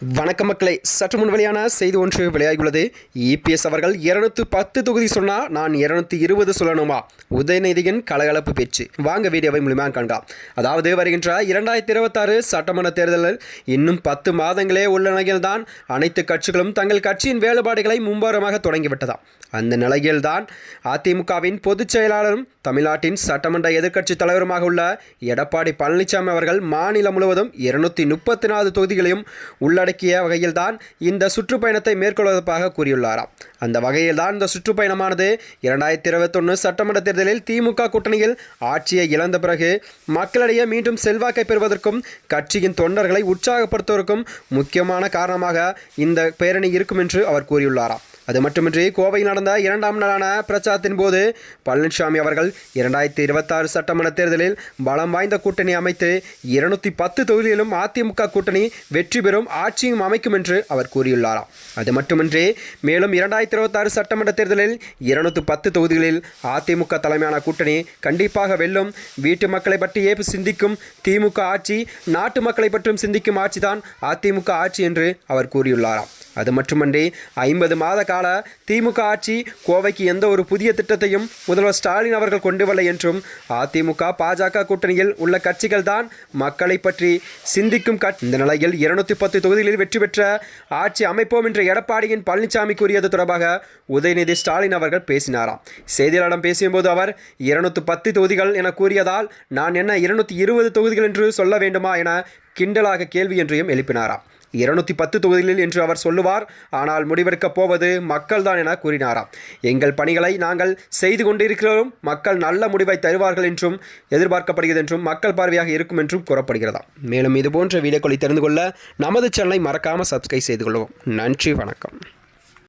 வணக்க மக்களை. சற்று முன் வெளியான செய்தி ஒன்று வெளியாகியுள்ளது. இபிஎஸ் அவர்கள் இருநூத்து பத்து தொகுதி சொன்னா நான் இருநூத்தி இருபது சொல்லணுமா? உதயநிதியின் கலகலப்பு பேச்சு. வாங்க வீடியோவை முழுமையாக காண்கலாம் அதாவது வருகின்ற இரண்டாயிரத்தி இருபத்தாறு சட்டமன்ற தேர்தலில் இன்னும் பத்து மாதங்களே உள்ள நிலையில்தான் அனைத்து கட்சிகளும் தங்கள் கட்சியின் வேறுபாடுகளை மும்பாரமாக தொடங்கிவிட்டதாம் அந்த நிலையில்தான் அதிமுகவின் பொதுச் செயலாளரும் தமிழ்நாட்டின் சட்டமன்ற எதிர்க்கட்சி தலைவருமாக உள்ள எடப்பாடி பழனிசாமி அவர்கள் மாநிலம் முழுவதும் இருநூத்தி முப்பத்தி நாலு தொகுதிகளையும் உள்ளடக்கிய வகையில்தான் இந்த சுற்றுப்பயணத்தை மேற்கொள்வதற்காக கூறியுள்ளாராம். அந்த வகையில்தான் இந்த சுற்றுப்பயணமானது இரண்டாயிரத்தி இருபத்தொன்று சட்டமன்ற தேர்தலில் திமுக கூட்டணியில் ஆட்சியை இழந்த பிறகு மக்களிடையே மீண்டும் செல்வாக்கை பெறுவதற்கும் கட்சியின் தொண்டர்களை உற்சாகப்படுத்துவதற்கும் முக்கியமான காரணமாக இந்த பேரணி இருக்கும் என்று அவர் கூறியுள்ளாராம். அது மட்டுமின்றி கோவையில் நடந்த இரண்டாம் நாளான பிரச்சாரத்தின் போது பழனிசாமி அவர்கள் இரண்டாயிரத்தி இருபத்தாறு சட்டமன்ற தேர்தலில் பலம் வாய்ந்த கூட்டணி அமைத்து இருநூத்தி பத்து தொகுதியிலும் அதிமுக கூட்டணி வெற்றி பெறும் ஆட்சியும் அமைக்கும் என்று அவர் கூறியுள்ளாராம். அது மட்டுமின்றி மேலும் இரண்டாயிரத்தி இருபத்தாறு சட்டமன்ற தேர்தலில் இருநூத்தி பத்து தொகுதிகளில் அதிமுக தலைமையான கூட்டணி கண்டிப்பாக வெல்லும். வீட்டு மக்களை பற்றியே சிந்திக்கும் திமுக ஆட்சி நாட்டு மக்களை பற்றியும் சிந்திக்கும் ஆட்சிதான் அதிமுக ஆட்சி என்று அவர் கூறியுள்ளாராம். அது மட்டுமன்றி ஐம்பது மாத கால திமுக ஆட்சி கோவைக்கு எந்த ஒரு புதிய திட்டத்தையும் முதல்வர் ஸ்டாலின் அவர்கள் கொண்டு என்றும் அதிமுக பாஜக கூட்டணியில் உள்ள கட்சிகள் தான் மக்களை பற்றி சிந்திக்கும் கட் இந்த நிலையில் இருநூத்தி பத்து தொகுதிகளில் வெற்றி பெற்ற ஆட்சி அமைப்போம் என்ற எடப்பாடியின் பழனிசாமி கூறியது தொடர்பாக உதயநிதி ஸ்டாலின் அவர்கள் பேசினாராம். செய்தியாளரிடம் பேசியபோது அவர் இருநூத்தி பத்து தொகுதிகள் என கூறியதால் நான் என்ன இருநூத்தி இருபது தொகுதிகள் என்று சொல்ல வேண்டுமா என கிண்டலாக கேள்வி என்றையும் எழுப்பினாராம். இருநூத்தி பத்து தொகுதிகளில் என்று அவர் சொல்லுவார் ஆனால் முடிவெடுக்கப் போவது மக்கள்தான் என கூறினாராம். எங்கள் பணிகளை நாங்கள் செய்து கொண்டிருக்கிறோம். மக்கள் நல்ல முடிவை தருவார்கள் என்றும் எதிர்பார்க்கப்படுகிறது என்றும் மக்கள் பார்வையாக இருக்கும் என்றும் கூறப்படுகிறதாம். மேலும் இதுபோன்ற வீடியோக்களை தெரிந்து கொள்ள நமது சேனலை மறக்காமல் சப்ஸ்கிரைப் செய்து கொள்வோம் நன்றி வணக்கம்.